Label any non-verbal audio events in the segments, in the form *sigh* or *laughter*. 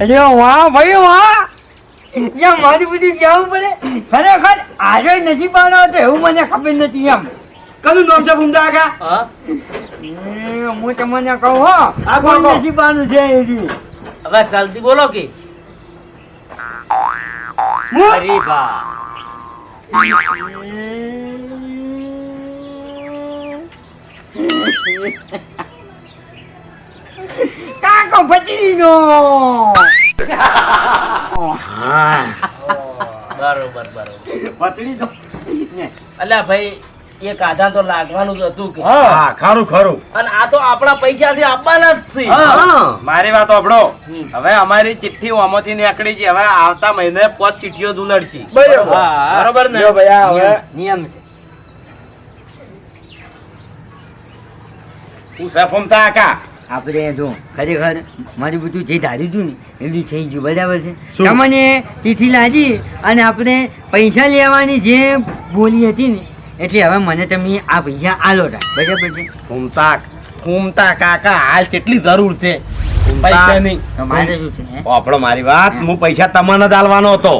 અરે વાહ ભાઈ વાહ. યા મારી બધું કહેવું પડે. ખરેખર આજે નથી આનો તો એવું મને ખબર નથી એમ. કનું નામ છે ભૂમતા કાકા હા. એ, હું તમને કહું હો આ કોણ નથી કોઈ નસીબ આનું છે એ રહ્યું. હવે ચાલતી બોલો કે. અરે બા કાકો ભત્રીજો હા બરોબર બરોબર. ભત્રીજો અલ્યા ભાઈ એક આધાર તો લાગવાનું જ હતું કે. હા. ખરું ખરું. અને આ તો આપણા પૈસાથી આપવાના જ છે. મારી વાત આપડો હવે અમારી ચિઠ્ઠી ઓમાંથી નીકળી છે હવે આવતા મહિને પોત ચિઠ્ઠીઓ દુલડશે. બરોબર. બરોબર ને? ભાઈ, હવે. નિયમ છે હું સફમતા કાકા આપણે જો ખરેખર મારું બધું જે ધાર્યું હતું ને એટલું થઈ ગયું બરાબર છે? તમને તિથિ લાજી અને આપણે પૈસા લેવાની જે બોલી હતી ને એટલે હવે મને તમે આ પૈસા આલો બરાબર છે? ઘૂમતા ઘૂમતા કાકા હાલ કેટલી જરૂર છે? પૈસા પૈસાની મારે શું છે આપણો મારી વાત હું. પૈસા તમને જ આલવાનો હતો.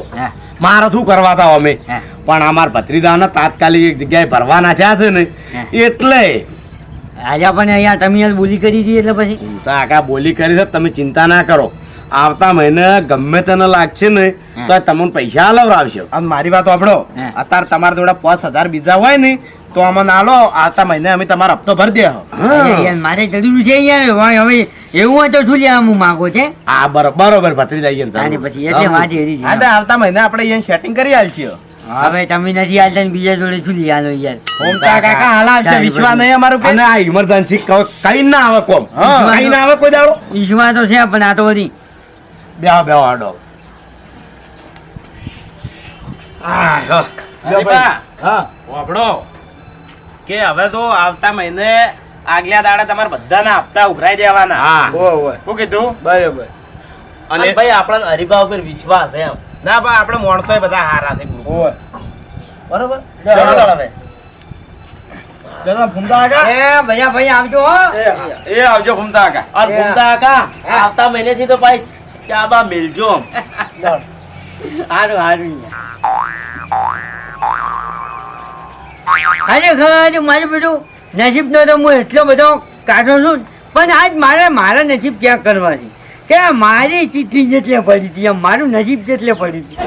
મારે શું કરવા હતા અમે? પણ અમાર ભત્રીજાને તાત્કાલિક એક જગ્યાએ ભરવાના થયા છે ને એટલે આજે પણ અહીંયા તમે બોલી કરી હતી એટલે પછી? હું તો આખા બોલી કરી છે તમે ચિંતા ના કરો. આવતા મહિને ગમે તેને લાગશે ને તો તમને પૈસા આલવરાવશે આમ મારી વાત આપડો અત્યારે તમારા જોડે પાંચ હજાર બીજા હોય ને તો અમને આલો આવતા મહિને અમે તમારો હપ્તો ભરી દે મારે જરૂર છે યાર હવે એવું હોય તો શું લેવા હું માંગો છે? હા બરોબર બરોબર ભત્રી જઈએ પછી એટલે વાત એવી છે. તો આવતા મહિને આપણે અહીંયા સેટિંગ કરી આલછીએ હવે તમે નથી હાલતા બીજા જોડે શું લઈ આલો યાર? ઓમતા કાકા હાલ આવશે તારી નહીં અમારું અને આ ઇમરજન્સી કઈ ના આવે કોમ કઈ ના આવે કોઈ દાડો? ઈશ્વા તો છે પણ આ તો બધી બેહો બેહો આડો આ હ. કે હવે તો આવતા મહિને આગલા દાડા તમારે બધાના હપ્તા ઉઘરાઈ દેવાના. હા. શું કીધું? બરોબર. અને ભાઈ આપણા હરિભા ઉપર વિશ્વાસ છે એમ. ના બા આપણે માણસો બધા હારા છે. બરોબર? આવતા મહિનેથી તો ભાઈ ચા બા મિલજો હારું હારું ખરેખર મારું બધું નસીબ નો તો હું એટલો બધો કાઢો છું પણ આજ મારે મારા નસીબ ક્યાં કરવાની? કે મારી ચિઠ્ઠી જેટલે પડી હતી એમ મારું નજીબ જેટલે પડી હતી.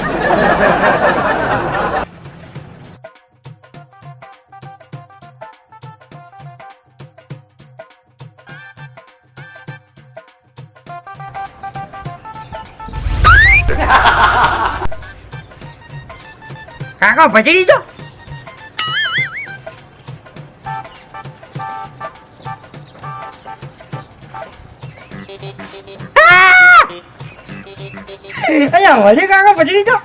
કાકા ભજડી જો વળી કાકા ભજડી જો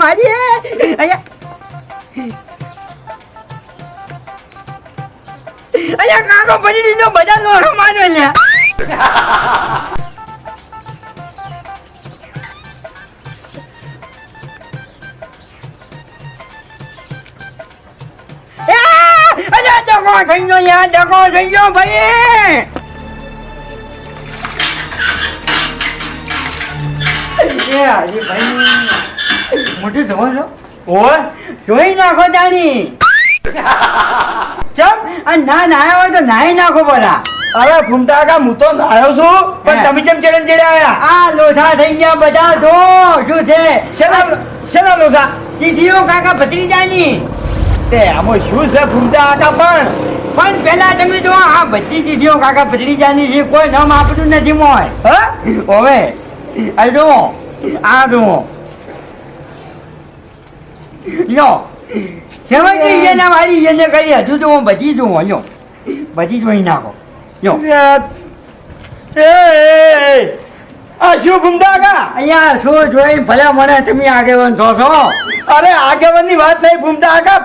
મારી અહીંયા. અલ્યા કાકો ભજડી જો બધા લોરો માર્યો લ્યા. અલ્યા ડગો થઈ ગયો યાર ડગો થઈ ગયો ભાઈ. એ હાજી ભાઈ. મોટું જોવો છો? ઓય જોઈ નાખો તાની ચમ અને ના નાયા હોય તો નાઈ નાખો બધા. અરે ભૂમતા કાકા હું તો આવ્યો છું પણ તમે કેમ આ લોથા થઈ ગયા બધા જો શું છે? શેના શેના લોસા ચીઠીઓ કાકા ભત્રીજાની. તે આમાં શું છે ભૂમતા કાકા પણ? પણ પેલા તમે જો આ બધી ચીઠીઓ કાકા ભત્રીજાની છે કોઈ નામ આપતું નથી મોય. હા? હવે આ જો આ જો લો સેવંતી એને મારી એને કરી હજુ તો હું બધી જોઉં લ્યો. બધી જોઈ નાખો. લ્યો. આ શું ભૂમતા અહીંયા શું જોઈ ભલે મને તમે આગેવાન છો છો. અરે આગેવાની વાત નહીં ભૂમતા કાકા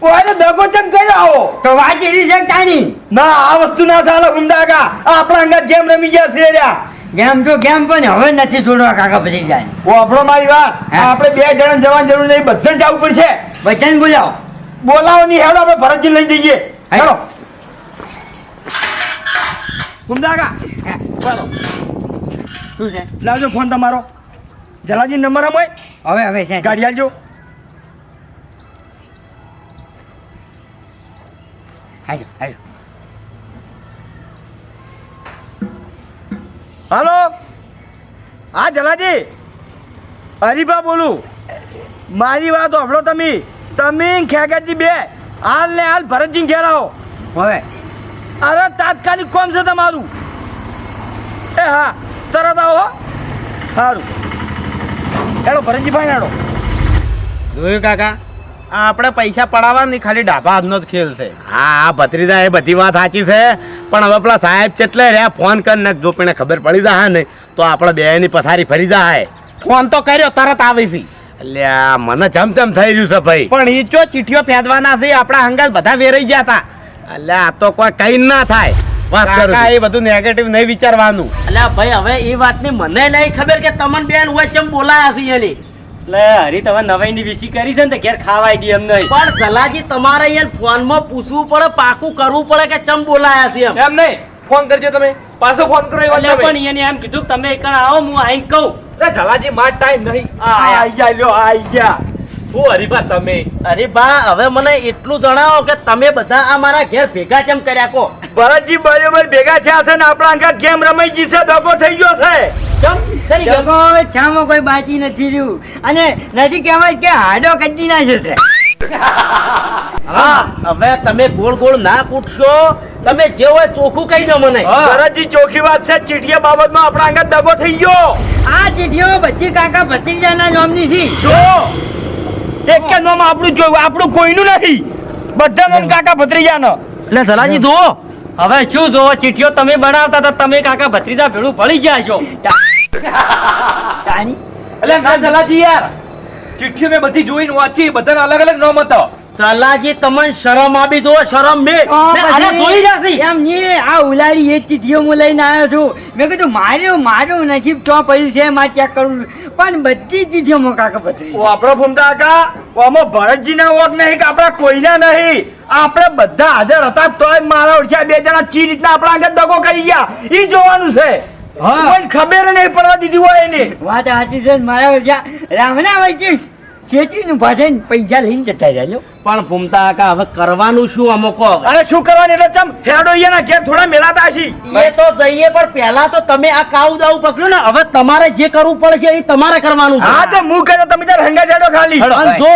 કોઈને દગો ચમ કર્યો આવો. તો વાત એવી છે તાની ના આ વસ્તુ ના ચાલે ભૂમતા કાકા આપણા અંગત ગેમ રમી ગયા છે રહ્યા. ગેમ તો ગેમ પણ હવે નથી છોડવા કાકા પછી જાય. ઓ આપણો મારી વાત. હા. આપણે બે જણા જવાની જરૂર નહીં બધા જવું પડશે. બધાને બોલાવો. બોલાવો નહીં હેડો આપણે ભરતજી લઈ જઈએ. હેડો. કુમદાકા ચાલો. શું છે? લાવજો ફોન તમારો. જલાજી નંબર આમ હોય? હવે હવે છે. ગાડી આલજો. હાલો હાલો. હાલો? હા જલાજી. હરીફા બોલું. મારી વાત સાંભળો તમે. તમે ખેગરજી બે હાલ ને હાલ ભરતજી ઘેર આવો. હવે? અરે તાત્કાલિક કોમ છે તમારું? એ હા તરત આવો. સારું હેડો ભરતજી ભાઈ હેડો. જોયું કાકા? આપણે પૈસા પડાવવાની ખાલી ડાભા હાથનો જ ખેલ છે. હા હા ભત્રીજા એ બધી વાત સાચી છે. પણ હવે પેલા સાહેબ ચેટલે રહ્યા ફોન કરી નાખ જો પણ ખબર પડી જાય ને તો આપણે બે ની પથારી ફરી જાય. ફોન તો કર્યો તરત આવી છે. એટલે મને જમ જમ થઈ રહ્યું છે ભાઈ. પણ એ ચો ચીઠીઓ ફેદવાના છે આપણા હંગાલ બધા વેરાઈ ગયા હતા એટલે આ તો કોઈ કઈ ના થાય. વાત કરું કાકા એ બધું નેગેટિવ નહીં વિચારવાનું. અલ્યા ભાઈ હવે એ વાતની મને નહીં ખબર કે તમને બેન હોય ચમ બોલાયા છે એની. એટલે હરી તમે નવાઈ ની કરી છે ને તો ઘેર ખાવા આઈડી એમ નહીં. પણ જલાજી તમારે અહીંયા ફોનમાં પૂછવું પડે પાકું કરવું પડે કે ચમ બોલાયા છે એમ? એમ નહીં. ફોન કરજો તમે. પાછો ફોન કરો એટલે પણ એને એમ કીધું તમે એકણ આવો હું આઈને કહું. જલાજી માર ટાઈમ નહીં. આ આઈ ગયા લ્યો આઈ ગયા. હું હરીભા તમે. હરીભા હવે મને એટલું જણાવો કે તમે બધા આ મારા ઘેર ભેગા કેમ કર્યા કો? ભરતજી બરોબર ભેગા થયા છે ને આપણા અંગાત ગેમ રમાઈ ગઈ છે દગો થઈ ગયો છે. છામાં કોઈ બાકી નથી રહ્યું. અને નથી કહેવાય કે હાડો કદી ના જશે. *laughs* હા હવે તમે ગોળ ગોળ ના કૂટશો. તમે જે હોય ચોખ્ખું કહી દો મને. ભરતજી ચોખ્ખી વાત છે ચીઠિયા બાબતમાં આપણા અંગાત દગો થઈ ગયો. આ ચીઠીઓ બધી કાકા ભત્રીજાના નામની છે. જો. એક કે નામ આપણું જોયું આપણું કોઈનું નથી બધા નામ કાકા ભત્રીજાનો. એટલે જલાજી જુઓ. હવે શું જુઓ ચીઠીઓ તમે બનાવતા હતા તમે કાકા ભત્રીજા ભેળું પડી ગયા છો. એટલે ના જલાજી યાર ચીઠીઓ મેં બધી જોઈને વાંચી બધાના અલગ અલગ નામ હતા. સલાજી તમને શરમ આપી જુઓ શરમ બે. તો આને જોઈ જશે. એમ ની આ ઉલાડી એ જ ચીઠીઓ હું લઈને આવ્યો છું. મેં કીધું માર્યો માર્યો નસીબ તો પડ્યું છે? મારે ચેક કરવું પણ બધી ચીઠીઓમાં કાકા ભત્રી ઓ આપણો ફૂમતા કાકા આમાં ભરતજીના વોક નહીં કે આપણા કોઈના નહીં. આપણે બધા હાજર હતા તોય મારા ઓળખ્યા બે જણા ચી રીતના આપણા આગળ દગો કરી ગયા. એ જોવાનું છે. હા. ખબર નહીં પડવા દીધી હોય એને. વાત સાચી છે મારા વચ્ચે રામના વચ્ચે છેતરીનું ભાષણ પૈસા લઈને જતા રહ્યા પણ ભૂમતા કાકા હવે કરવાનું શું અમો કહો અરે શું કરવાનું? એટલે ચમ હેડો અહીંયાના ઘેર થોડા મેલાતા છી. એ તો જઈએ પણ પહેલા તો તમે આ કાઉ દાવ પકડ્યો ને હવે તમારે જે કરવું પડશે એ તમારે કરવાનું છે. હા તો હું કહ્યું તમે તાર હંગા જાડો ખાલી. અને જો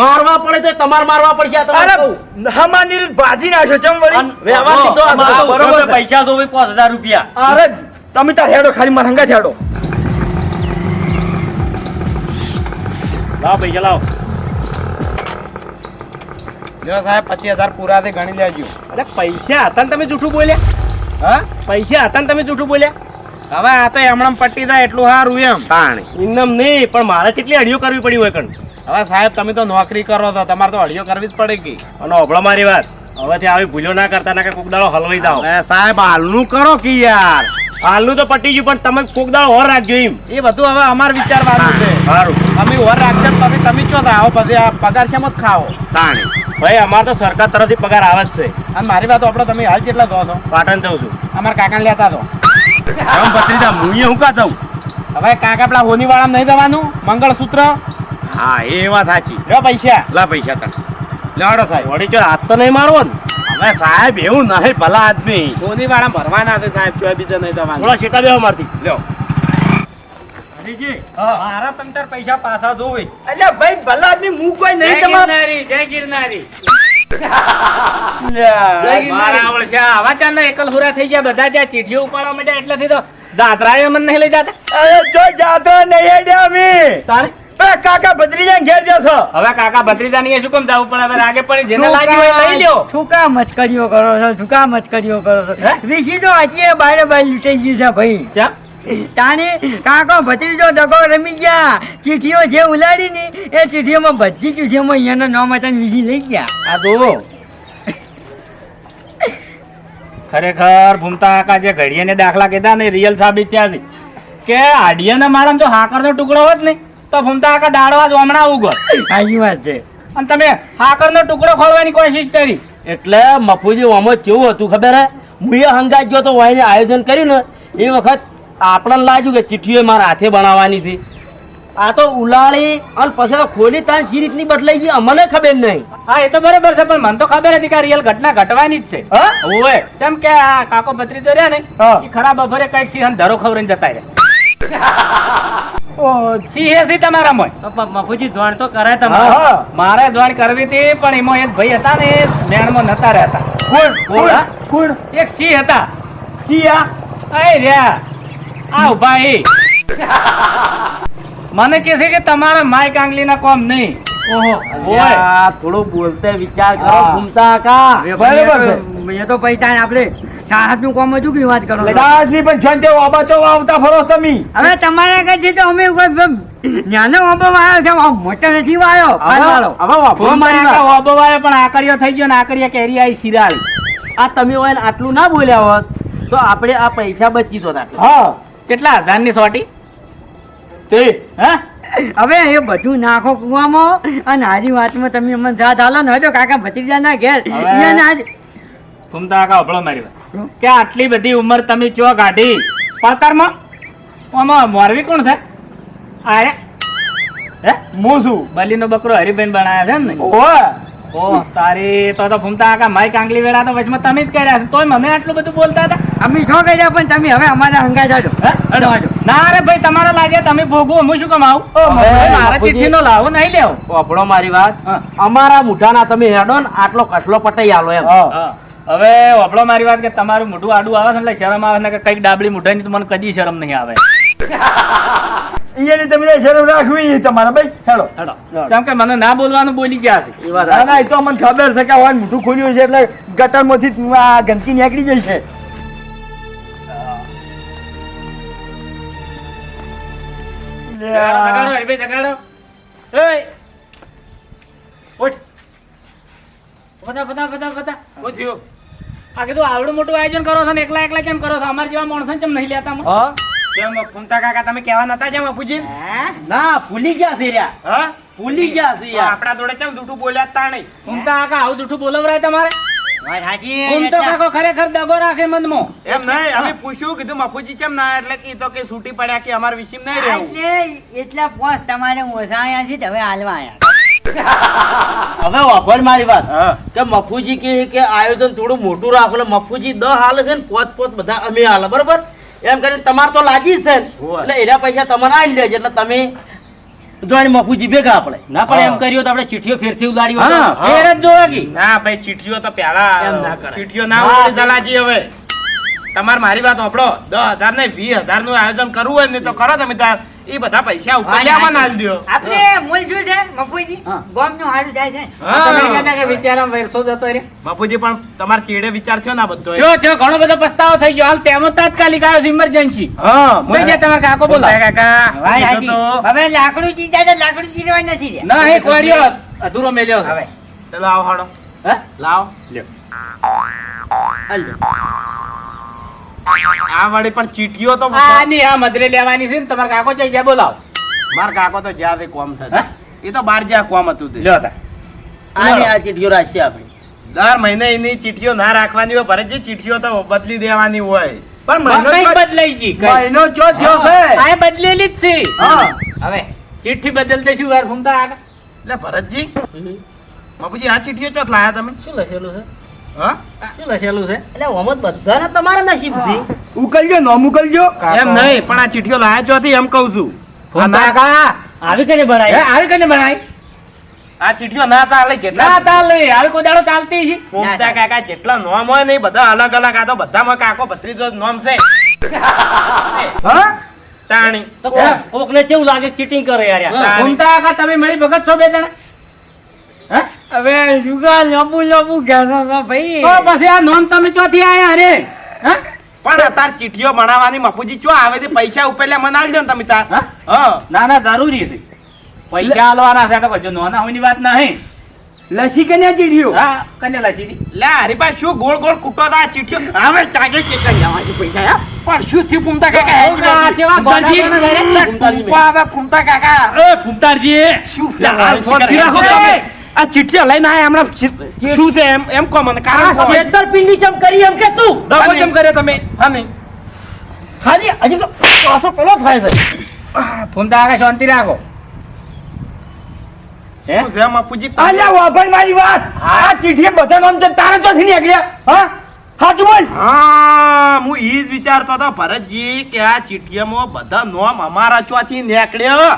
મારવા પડે તો તમાર મારવા પડશે અરે કહું. હમાની રીત ભાજી નાખ્યો ચમ વળી? વ્યવહાર તો તો બરોબર પૈસા જોવે પાંચ હજાર રૂપિયા. અરે તમે તાર હેડો ખાલી મારા હંગા હેડો. લાવો ભાઈ લાવો. લ્યો સાહેબ પચીસ હજાર પૂરા થી ગણી લેજો. અરે પૈસા હતા ને તમે જૂઠું બોલ્યા? હા? પૈસા હતા ને તમે જૂઠું બોલ્યા? હવે આ તો હમણાં પટ્ટી થાય એટલું સારું એમ. તાણ. ઇનમ નહીં પણ મારે કેટલી અડીઓ કરવી પડી હોય કણ? હવે સાહેબ તમે તો નોકરી કરો તો તમારે તો અડીઓ કરવી જ પડે કે અને ઓભળો મારી વાત. હવેથી આવી ભૂલો ના કરતા ના કે કોક દાડો હલવાઈ દાવ સાહેબ હાલનું કરો કે યાર. હાલનું તો પટી ગયું પણ તમે કોક દાડો હોર રાખજો એમ. એ બધું હવે અમાર વિચારવાનું છે. સારું. અમે હોર રાખજો પછી તમે ચો આવો પછી આ પગાર છે મત ખાઓ તાણી. ભાઈ અમારે તો સરકાર તરફથી પગાર આવે જ છે. અને મારી વાત આપણે તમે હાલ કેટલા દો છો. પાટણ જઉં છું. અમારા કાકાને લેતા દો એમ ભત્રીજા હું હું કા જઉં? હવે કાકા પેલા હોની વાળા નહીં જવાનું? મંગળસૂત્ર? હા એ વાત સાચી. લો પૈસા. લા પૈસા તને. લાડો સાહેબ. વળી ચો હાથ તો નહીં મારવો ને. હવે સાહેબ એવું નહીં ભલા આદમી. હોની વાળા ભરવાના છે સાહેબ ચોય બીજા નહીં તમારે થોડા શેટા બેવા મારતી લ્યો. હરીજી મારા તમ પૈસા પાછા જોવે. એટલે ભાઈ ભલા આદમી હું કોઈ નહીં જય જય ગિરનારી. લ્યા. મારા ઓળશા. આવા ચાંદ એકલ હુરા થઈ ગયા બધા ત્યાં ચીઠીઓ ઉપાડવા માંડ્યા એટલેથી તો જાત્રાએ મને નહીં લઈ જતા. અરે જો જાતો નહીં અમે. તારે? પેલા કાકા ભત્રીજા ઘેર જશો. હવે કાકા ભત્રીજા ની શું કેમ જવું પડે? હવે આગે પડી જેને લાગી હોય લઈ લ્યો. શું કા મચકરીઓ કરો છો? શું કા મચકરીઓ કરો છો? વિશી તો હજી બારે બાર લૂંટાઈ ગયું છે ભાઈ. ચા તાને કાકો ભત્રીજો દગો રમી ગયા. ચીઠીઓ જે ઉલાડી ની એ ચીઠીઓમાં બધી ચીઠીઓમાં અહીંયાના નામ હતા વિશી લઈ ગયા. આ જુઓ. ખરેખર ભૂમતા કાકા જે ઘડીએ દાખલા કીધા ને રિયલ સાબિત થયા છે. કે આડિયાના માળામાં જો હાકરનો ટુકડો હોત ને તો ભૂમતા કાકા દાડવા જ હમણાં ઉગો. સાચી વાત છે. અને તમે હાકરનો ટુકડો ખોલવાની કોશિશ કરી. એટલે મફુજી ઓમો કેવું હતું ખબર હે? હું એ હંગાજ ગયો તો વાઈને આયોજન કર્યું ને એ વખત આપણને લાગ્યું કે ચિઠ્ઠીઓ મારા હાથે બનાવવાની છે. આ તો ઉલાળી અને પછી ખોલી તાન સી રીતની બદલાઈ ગઈ અમને ખબર નહીં. હા એ તો બરાબર છે પણ મને તો ખબર હતી કે રિયલ ઘટના ઘટવાની જ છે. ઓવે કેમ કે આ કાકો ભત્રીજો રહ્યા ને. એ ખરાબ બપોરે કંઈક સિંહ ધરો ખવરીને જતા રહ્યા. *laughs* સિંહે તમારા મફુજી ધોણ તો કરાય હા, હા. મારે ધોણ કરવી હતી પણ એમાં એક ભાઈ હતા ને એ મેણમાં નતા રહેતા. કોણ? કોણ, કોણ? એક સિંહ હતા. રહ્યા. આ ઊભા *laughs* મને કે છે કે તમારા માય કાંગલીના કોમ નહીં. આ થોડું બોલતે વિચાર કરો ઘૂમતા કા બરાબર એ તો પૈસા આપણે સાહસનું કોમ હજુ કે વાત કરો દાદની પણ છંતે ઓબાચો આવતા ફરો તમે. હવે તમારે કઈ છે તો અમે નાનો ઓબો વાયો છે મોટો નથી વાયો. હવે વાપરો મારી ઓબો વાળો પણ આકડીઓ થઈ ગયો ને આકડીયા કેરી આવી સિરાલ આ તમે હોય આટલું ના બોલ્યા હોત તો આપણે આ પૈસા બચી તો હા. કેટલા હજારની સોટી? તે. હા? હવે એ બધું નાખો કુવામાં અને હારી વાતમાં તમે અમને સાથ હાલો ને હજો કાકા ભત્રીજાના ઘેર. હવે- અહીંયા ના ઘૂમતા આખા અભળો મારી વાત. કે આટલી બધી ઉંમર તમે ચો કાઢી પડતરમાં આમાં મોરવી કોણ છે? આરે હે? હું? છું. બલીનો બકરો હરિભાઈ બનાયા છે ને? ઓય ઓ તારી તો તો ભૂમતા આખા માઈ કાંગલી વેળા તો વચમાં તમે જ કર્યા છે. તોય મને આટલું બધું બોલતા હતા? અમે છો જાય પણ તમે હવે અમારા હંગા જાજો. ના અરે ભાઈ તમારા લાગે તમે ભોગવો હું શું કમાવું? મારા ચીઠી નો લાવો નહીં લેવો. આપણો મારી વાત. અમારા મુઠાના તમે હેડો ને આટલો કસલો પટાઈ આલો એમ. હવે વપડો મારી વાત કે તમારું મોઢું આડું આવે છે ને એટલે શરમ આવે ને કે કંઈક ડાબડી મોઢાની તો મને કદી શરમ નહીં આવે એની તમને શરમ રાખવી નહીં તમારે ભાઈ હેડો. કેમ કે મને ના બોલવાનું બોલી ગયા છે એ વાત ના ના એ તો મને ખબર છે કે હોય મોટું ખોલ્યું છે એટલે ગટરમાંથી આ ગંદકી નીકળી જશે છે હરીભાઈ, જગાડો. એય. ઉઠ. બધા, બધા, બધા, બધા. આ કીધું આવડું મોટું આયોજન કરો છો ને એકલા એકલા કેમ કરો છો? અમારા જેવા માણસો કેમ નહીં લેતા હા? કેમ ફૂમતા કાકા તમે કેવા નતા જેમ અપુજી ના ભૂલી ગયા છે રહ્યા હા? ભૂલી ગયા છે યાર. આપણા જોડે કેમ જૂઠું બોલ્યા તા નહીં? ઘૂમતા કાકા આવું જૂઠું બોલવરાય તમારે? કાકો ખરેખર દગો રાખે મનમાં એમ નહીં અમે પૂછ્યું કીધું મફુજી કેમ ના એટલે કે તો કે છૂટી પડ્યા કે અમાર વિશે નહીં રહેવું. એટલે એટલા પોસ તમારે ઓછા આયા છે તો હવે હાલવા આયા *laughs* હવે વાપર મારી વાત. કે મફુજી કે કે આયોજન થોડું મોટું રાખો એટલે મફુજી દહ હાલે છે ને પોત પોત બધા અમે હાલે બરોબર? એમ કરીને તમારે તો લાજી છે એટલે એના પૈસા તમારે આવી લેજો એટલે તમે મફુજી ભેગા આપણે ના પણ એમ કર્યું તો આપણે ચીઠીઓ ફેરથી. ફેર જ જોવા કી. ના ભાઈ ચીઠીઓ તો પેલા ના. ચીઠીઓ ના હા, ઉડી હવે. તમારે મારી વાત સાંભળો. દસ હજાર ને વીસ હજારનું આયોજન કરવું હોય ને તો કરો તમે તાર એ બધા પૈસા ઉપર લેવાના દો આપણે મૂળ શું છે? મફુજી હા. ગોમનું હારું જાય છે. તમે કહેતા કે વિચારમાં વેરસો જતો રે બાપુજી પણ તમાર ચેડે વિચાર થયો ના બધો જો જો ઘણો બધો પસ્તાવો થઈ ગયો. હાલ તેમ તાત્કાલિક આવ્યો છે ઇમરજન્સી હા થઈ જે તમારા કાકો બોલો. કાકા. ભાઈ કીધું હવે લાકડું ચીંધા તો લાકડું ચીરવા નથી રે ના એક કોરિયો અધૂરો મેલ્યો હવે. ચલો આવો હાડો હે? લાવો. આ વાળી પણ ચીઠીઓ તો આની આ મધરે લેવાની છે ને તમારા કાકો જઈ જાય બોલાવો. માર કાકો તો જ્યાં કોમ થશે. એ તો બાર જ્યાં કોમ હતું તે. લ્યો તા. આની આ ચીઠીઓ રાખશે આપણે. દર મહિને એની ચીઠીઓ ના રાખવાની હોય ભરતજી ચીઠીઓ તો બદલી દેવાની હોય. પણ મહિનો બદલાઈ ગઈ? મહિનો જો થયો. છે આ એ બદલેલી જ છે. હા. હવે ચિઠ્ઠી બદલતે શું વાર ફૂમતા આગળ? એટલે ભરતજી બાપુજી આ ચીઠીઓ ચોથ લાયા તમે? શું લખેલું છે? હા? શું લખેલું છે? એટલે ઓમત બધાના તમારા નસીબ ઉકલજો નો મુકલજો એમ નહીં પણ આ ચીઠીઓ લાયા ચોથી એમ કહું છું. આ ફૂમતા ના- કાકા આવી કઈ હે, આવી કને બનાવી આ ચીઠીઓ ના ચાલે ના ચાલે આવી કોઈ દાડો ચાલતી છે. કાકા જેટલા નોમ હોય ને બધા અલગ અલગ આ તો બધામાં કાકો ભત્રીજો જ નોમ છે. હા? તાણી. તો કોકને કેવું લાગે ચીટિંગ કરે યાર યાર. કાકા તમે મળી ભગત છો બે જણા? હે? હવે જુગા લાંબુ લાંબુ તો ભાઈ. તો પછી આ નોમ તમે ચોથી આયા અરે હે? પણ અત્યારે ચીઠીઓ બનાવવાની મફુજી ચો આવે તે પૈસા ઉપેલા મને આલજો ને તમે તાર. હા? ના ના જરૂરી છે. પૈસા આલવાના છે તો પછી નોના હોવાની વાત નહીં. લસી કન્યા ચીઠીઓ? હા કને લસી દી? લે હરીબા શું ગોળ ગોળ કૂટો તા ચીઠીઓ? હવે કે કઈ લેવાની પૈસા પણ શું થયું ફૂમતા કાકા? હે જ આ જેવા નથી. ગોળા લે, ફૂમપા આવે ફૂમતા કાકા એ ફૂમતારજી. શું કરે? રાખો તમે. આ ચિઠ્ઠી લઈને આયા હમણાં શું છે એમ એમ કો મને? કારણ આ કહો. છેતરપિંડી ચમ કરી એમ કે તું? દવા ચમ કરે તમે? હા નહીં. ખાલી હજી તો પાછો પેલો થાય છે. ફૂમતા આગળ શાંતિ રાખો. હે? શું છે અલ્યા વાભાઈ મારી વાત. આ ચીઠી બધા નામ છે તારે તો થી નીકળ્યા. હા? હાચું બોલ. હા હું ઈ જ વિચારતો હતો ભરતજી કે આ ચિઠ્ઠીઓમાં બધા નોમ અમારા ચોથી નીકળ્યો.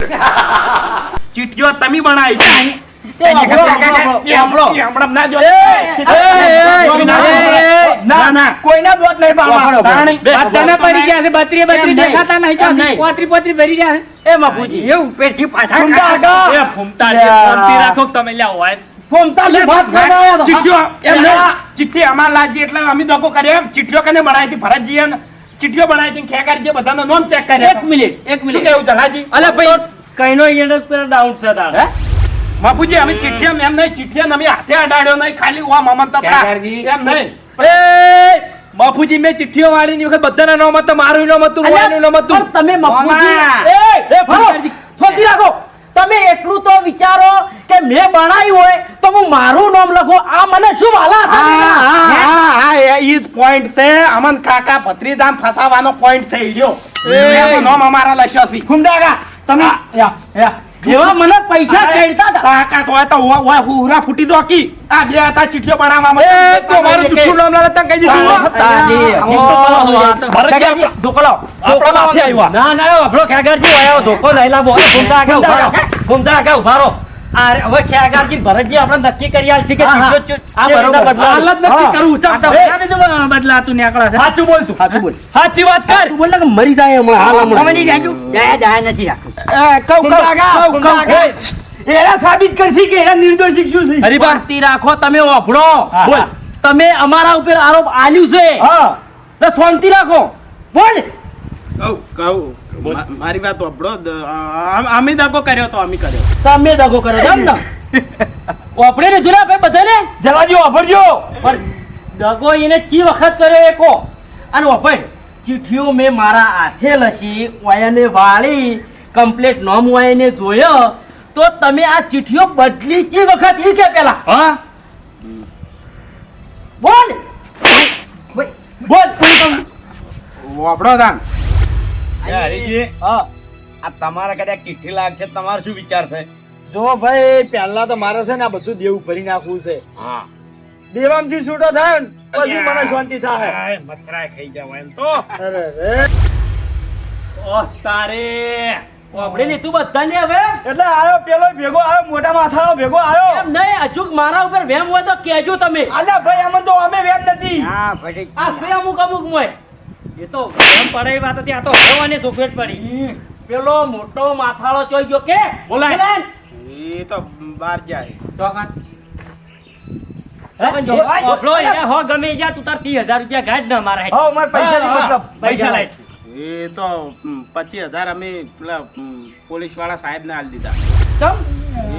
*laughs* ચિઠ્ઠીઓ તમે બનાવી જો. કોઈના દોત નહીં બાબા તાણી. બધાને પડી ગયા છે બત્રીએ બત્રી દેખાતા નહીં એમ ચોથી નહીં. પોતરી પોતરી ભરી ગયા છે. એ બાપુજી એવું પેટથી પાછા એ ફૂમતા રાખો તમે લ્યા હોય. ફોમતા લે વાત કરવા આવ્યો તો. ચિઠ્ઠીઓ એમ નહીં. ચિઠ્ઠી અમાર લાજી એટલે અમે દગો કર્યો એમ. ચિઠ્ઠીઓ કને બનાવી હતી ને ચિઠ્ઠીઓ બનાવી હતી ખેગારજીએ બધાના નોન ચેક કરે એક મિનિટ એક મિનિટ. કેવું ચલાજી અલે ભાઈ કઈનો પર ડાઉટ છે તારે. બાપુજી અમે ચિઠ્ઠીઓ એમ નહીં ચિઠ્ઠીઓ અમે હાથે અડાડ્યો નહીં ખાલી ઓમ મામા તો એમ નહીં. એ બાપુજી મેં ચિઠ્ઠીઓ વાળીની વખત બધાના નામ હતા મારું નામ હતું રોયાનું નામ હતું. તમે બાપુજી એ એ રાખો. તમે એટલું તો વિચારો કે મેં બનાવ્યું હોય તો હું મારું નામ લખો. આ મને શું વાલા હા હા ઈ point છે. અમન કાકા ભત્રીજામ ફસાવાનો પોઈન્ટ થઈ ગયો નામ અમારા લસ્યો છે. હુંડાગા તમે યા યા. જેવા મને પૈસા ચડતા કાકા તો તો ઓય- હુરા ફૂટી દો કી આ બે હતા ચિઠ્ઠીઓ બનાવવામાં એ તો મારું જુઠ્ઠું નામ ના લેતા કહી દીધું હો. ભરતજી, કે લાવો. આપણા માથે આવ્યા. ના ના આપણો ખેગારજી આયો ધોકો નહીં લાવો અરે ફૂમતા આગળ ઉભારો ફૂમતા આગળ. ઊભા રહો. હવે ખેગારજી ભરતજી આપણે નક્કી કરી આલ છે કે હા, હા. ચીજો ચુ- આ બરોબર. રીતના બદલાવું. હાલ જ નક્કી કરવું. ચાલ, ચાલ. આ બદલાતું નીકળે છે. સાચું બોલ તું. સાચું બોલ. સાચી વાત કર. તું બોલ કે મરી જાય હમણાં હાલ હમણાં. અમની રાજુ દયા દયા નથી રાખું. એરા સાબિત કરશી કે એરા છે? તમે બોલ. તમે અમારા ઉપર આરોપ આલ્યું છે. હા. શાંતિ રાખો. બોલ. કઉ મા- મારી વાત વાપરો. અમે દગો કર્યો તો અમે કર્યો. તમે દગો કર્યો એમ ને. *laughs* વાપરે ને જુના ભાઈ બધાને? જલાજી વાપરજો. પણ દગો એને ચી વખત કર્યો એ કો અને ઓફડ ચિઠ્ઠીઓ મેં મારા હાથે લસી વાયને વાળી કમ્પ્લેટ નોમ ઓયાને જોયો. તો તમે આ ચિઠ્ઠીઓ બદલી ચી વખત ઈ કે પેલા? હા? બોલ. બોલ. વાપડો તાન. હા. આ તમારા કદાચ ચિઠ્ઠી લાગશે તમારો શું વિચાર છે? જો ભાઈ પહેલા તો મારે છે ને આ બધું દેવું ભરી નાખવું છે. હા. દેવામથી છૂટો થાય ને પછી મને શાંતિ થાય. આય, ખાઈ જાવ એમ તો. અરે રે. ઓહ તારે. ઓફડે ને તું બધાને હવે? એટલે આયો પેલો ભેગો આયો મોટા માથાનો ભેગો આયો. એમ નહીં અચૂક મારા ઉપર વેમ હોય તો કહેજો તમે. અલ્યા ભાઈ આમાં તો અમે વેમ નથી. હા ભાઈ આ સે અમુક અમુક મોય એ તો ગરમ પડાઈ વાત હતી આ તો હવાની સુફેટ પડી. પેલો મોટો માથાળો ચોઈ ગયો કે? બોલાય. એ તો બહાર જાય. ચોકન. તું તાર 30000 રૂપિયા ગાઢ ના મારા. હેઠ. હા મારે પૈસા નહીં મતલબ પૈસા લાય એ તો પચીસ હજાર અમે પેલા પોલીસવાળા સાહેબ ને આલી દીધા.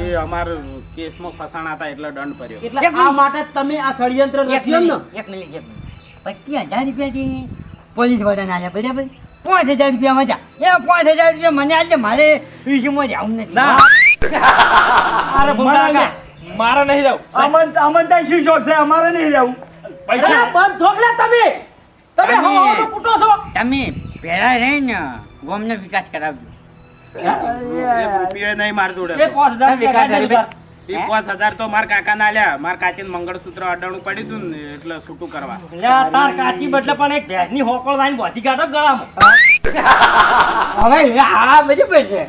એ અમાર કેસમાં ફસાણા હતા એટલે દંડ પડ્યો એટલે આ માટે તમે આ ષડયંત્ર એક નથી ને? એક મિનિટ એક મિનિટ. પચીસ હજાર રૂપિયાથી પોલીસ વાળાને આલ્યા બરાબર? પાંચ હજાર રૂપિયા મજા. એ પાંચ હજાર રૂપિયા મને આજે મારે ઈશ્યુમાં જવું નથી. ના. અરે ભૂંડા મારા નહીં. જાવ અમન અમન તાઈ શું શોખ છે? અમારે નહીં રહેવું પૈસા. બંધ થોકલા તમે. તમે હવાનો કૂટો છો. તમે પહેલા રહીને ગામનો વિકાસ કરાવજો. એ રૂપિયા નહીં માર જોડે. એ 5000 રૂપિયા ગાઢ ના એ પાંચ હજાર તો માર કાકા ના લ્યા માર કાચીને મંગળસૂત્ર અડાણું પડી હતું ને એટલે છૂટું કરવા. તાર કાચી બદલે પણ એક ભેંસની હોકળ લાઈન વધી કાઢો ગળામાં. હવે આ બધું પડશે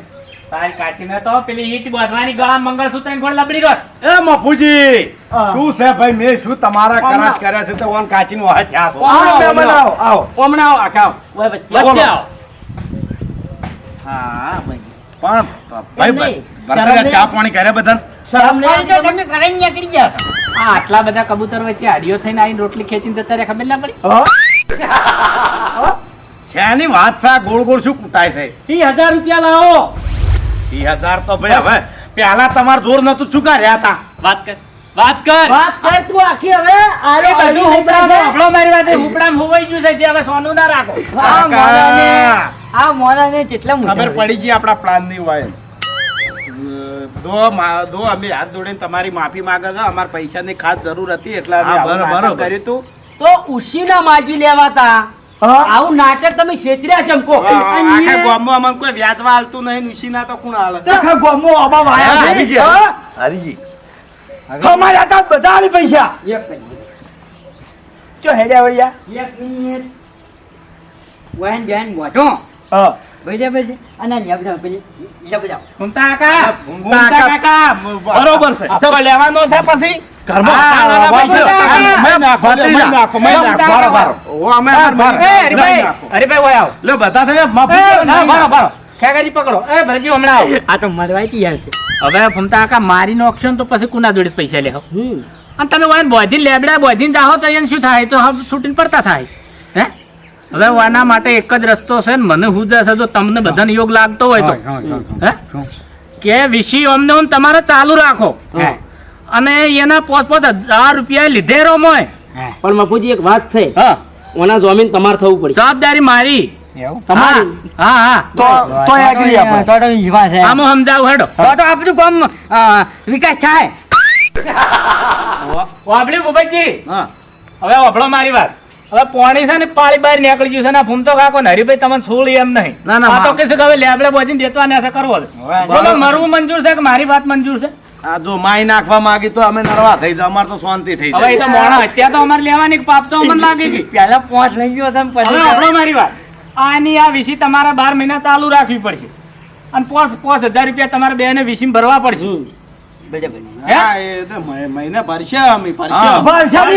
તારી કાચીને તો પેલી ઈટ બાંધવાની ગળા મંગળસૂત્ર ગોળ લબડી રોત એ મફુજી શું છે ભાઈ? મેં શું તમારા કરાજ કર્યા છે તો ઓન કાચીનું વાહ થયા છો આવો. આવો આખા વચ્ચે આવો. હા ભાઈ. પણ ભાઈ ચા પાણી કરે બધા શરમ નહીં તમે કરીને નીકળી જાઓ. આ આટલા બધા કબૂતર વચ્ચે હાડીઓ થઈને આવીને રોટલી ખેંચીને જતા રહ્યા ખબર ના પડી? શેની વાત છે? ગોળ ગોળ શું કૂટાય છે? ત્રીસ હજાર રૂપિયા લાવો. ઈ હજાર તો ભાઈ હવે પેલા તમાર જોર નતું ચૂકા રહ્યા હતા. વાત કર. વાત કર. વાત કર તું આખી હવે. આરે બાજુ બધું હુપડા છે. મારી વાતે હુપડામાં હોવાઈ ગયું છે જે હવે સોનું ના રાખો. આ મોરાને આ મોરાને કેટલા ખબર પડી ગઈ આપણા પ્લાનની હોય દો દો અમે હાથ જોડીને તમારી માફી માંગે છે. અમારે પૈસાની ખાસ જરૂર હતી એટલે અમે. કર્યું તું તો ઉશીના માજી લેવાતા. આવું નાટક તમે છેતર્યા ચમકો આખા ગામમાં અમને કોઈ વ્યાજવા હાલતું નહીં ઉશીના તો કોણ હાલે? આખા ગામમાં આબા વાયા. હરીજી હરીજી. અમારે હતા બધા પૈસા. એક મિનિટ. ચો હેડ્યા વળ્યા? એક મિનિટ. વહેન જૈન વાંચો હા. બરાબર છે અને પેલી કાકા. કાકા. બરોબર છે. તો લેવાનો છે પછી? મારી- લે બધા ને. તૈયાર હવે ફૂમતા મારી નો ઓપ્શન તો પછી કુના જોડે પૈસા લેહો. અને તમે બોધી લેબડા બોધી જાઓ તો એને શું થાય? તો હમ છૂટીને પડતા થાય. હે? હવે વાના માટે એક જ રસ્તો છે ને મને હું છે જો તમને બધાને યોગ લાગતો હોય તો. કે વિશી અમને તમારે ચાલુ રાખો. અને એના પોત પોત હજાર રૂપિયા લીધે રો મોય પણ મફુજી એક વાત છે. ઓના જમીન તમારે થવું પડે જવાબદારી મારી. તમારી? હા હા. તો તો એગ્રી આપણે. તો તો વિશ્વાસ છે. આમ સમજાવું હેડો. તો તો આપણું કામ અ, વિકાસ થાય. હવે મારી વાત. હવે પોણી છે ને પાળી બહાર નીકળી ગયું છે ને ફૂમતો કાકો ને હરીભાઈ તમને છોડ એમ નહીં. ના, ના, તો કે છે કે હવે લેબડે બોજીને દેતવા ને કરવો છે. બોલો મરવું મંજૂર છે કે મારી વાત મંજૂર છે? આ જો માઈ નાખવા માંગી તો અમે નરવા થઈ જાય અમારે તો શાંતિ થઈ હવે તો મોણા અત્યારે તો અમારે લેવાની પાપ તો અમને લાગી ગઈ પહેલા પોંચ લઈ ગયો તમે પછી આપણો મારી વાત. આની આ વિસી તમારે બાર મહિના ચાલુ રાખવી પડશે. અને પાંચ પાંચ હજાર રૂપિયા તમારે બે ને વિસી ભરવા પડશે. બરાબર મહિને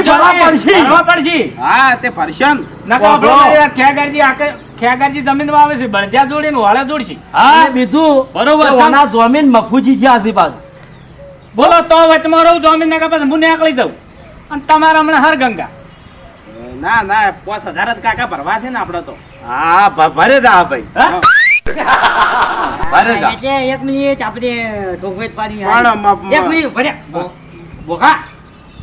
ભલા હા તે આપણો ખેગારજી આકે ખેગારજી આવે છે બળજા વાળા જોડશે. બીજું બરોબર ઓના જમીન છે બોલો તો વચમાં રહું જમીન ને પછી હું નીકળી દઉં અને તમારા હમણાં હર ગંગા. ના ના પોસ હજાર જ કાકા ભરવા છે ને આપડે તો. હા ભરે જા ભાઈ. હા? ભરે જા *laughs* એક મિનિટ આપણે ઠોકવેટ પાડી પણ મ- મ- એક મિનિટ ભર્યા બોખા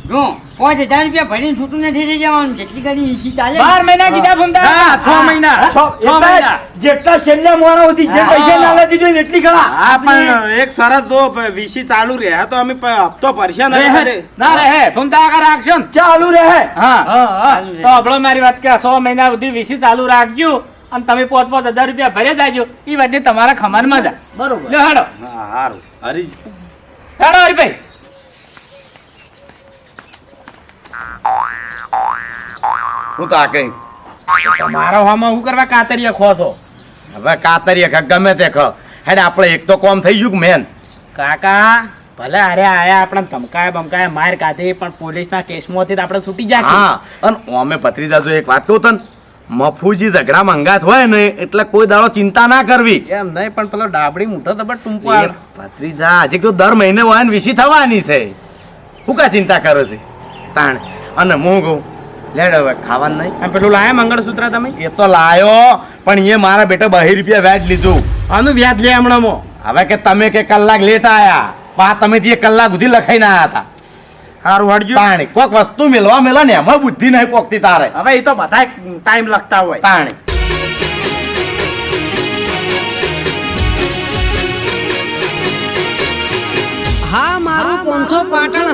જો પાંચ હજાર રૂપિયા ભરીને છૂટું નથી થઈ જવાનું. જેટલી ઘડી ઈસી ચાલે? બાર મહિના કીધા ફૂમતા હા, છ મહિના. છ છ મહિના. જેટલા છેલ્લા મોણા હતી જે પૈસા ના લેતી એટલી ગણા હા પણ એક શરત દો પ- વીસી ચાલુ રહે. તો અમે હપ્તો ભરશે ને ના રહે. ફૂમતા આગળ રાખશો ચાલુ રહે. હા. તો આપણો મારી વાત કે સો મહિના સુધી વીસી ચાલુ રાખજો. અને તમે પોત પોત હજાર રૂપિયા ભરે જાજો એ વાતની તમારા ખમાનમાં જાય બરોબર. લ્યો હાડો. હા હારું. હરી હાડો હરીભાઈ. હું તો આ કઈ? મારો હામાં હું કરવા કાતરિયા ખો છો? હવે કાતરીએ ખા ગમે તે ખ. હેડે આપણે એક તો કોમ થઈ ગયું મેન? કાકા ભલે અરે આયા આપણે ધમકાય બમકાય માર કાઢી પણ પોલીસના કેસમાંથી તો આપણે છૂટી જાય હા અને અમે ભત્રીજા જો એક વાત કહું તને? મફુજી ઝઘડા મંગાત હોય ને એટલે કોઈ દાડો ચિંતા ના કરવી. એમ નહીં પણ પેલો ડાબડી મૂઠો તો બટ ટૂંકો. ભત્રીજા હજી તો દર મહિને હોય ને વિશી થવાની છે. હું કા ચિંતા કરો છે? તાણ. અને હું કહું લેડ હવે ખાવાનું નહીં. પેલું લાયા મંગળસૂત્ર તમે? એ તો લાયો પણ એ મારા બેટા બહી રૂપિયા વ્યાજ લીધું. આનું વ્યાજ લે હમણાં હવે કે તમે કે કલાક લેટ આયા. પા તમે તે કલાક સુધી લખાઈને ના હતા. સારું હડજો. તાણી. કોક વસ્તુ મેળવા મેલા ને એમાં બુદ્ધિ નહીં કોકતી તારે. હવે એ તો બધા ટાઈમ લગતા હોય. તાણી. હા મારું પોંથો પાટણ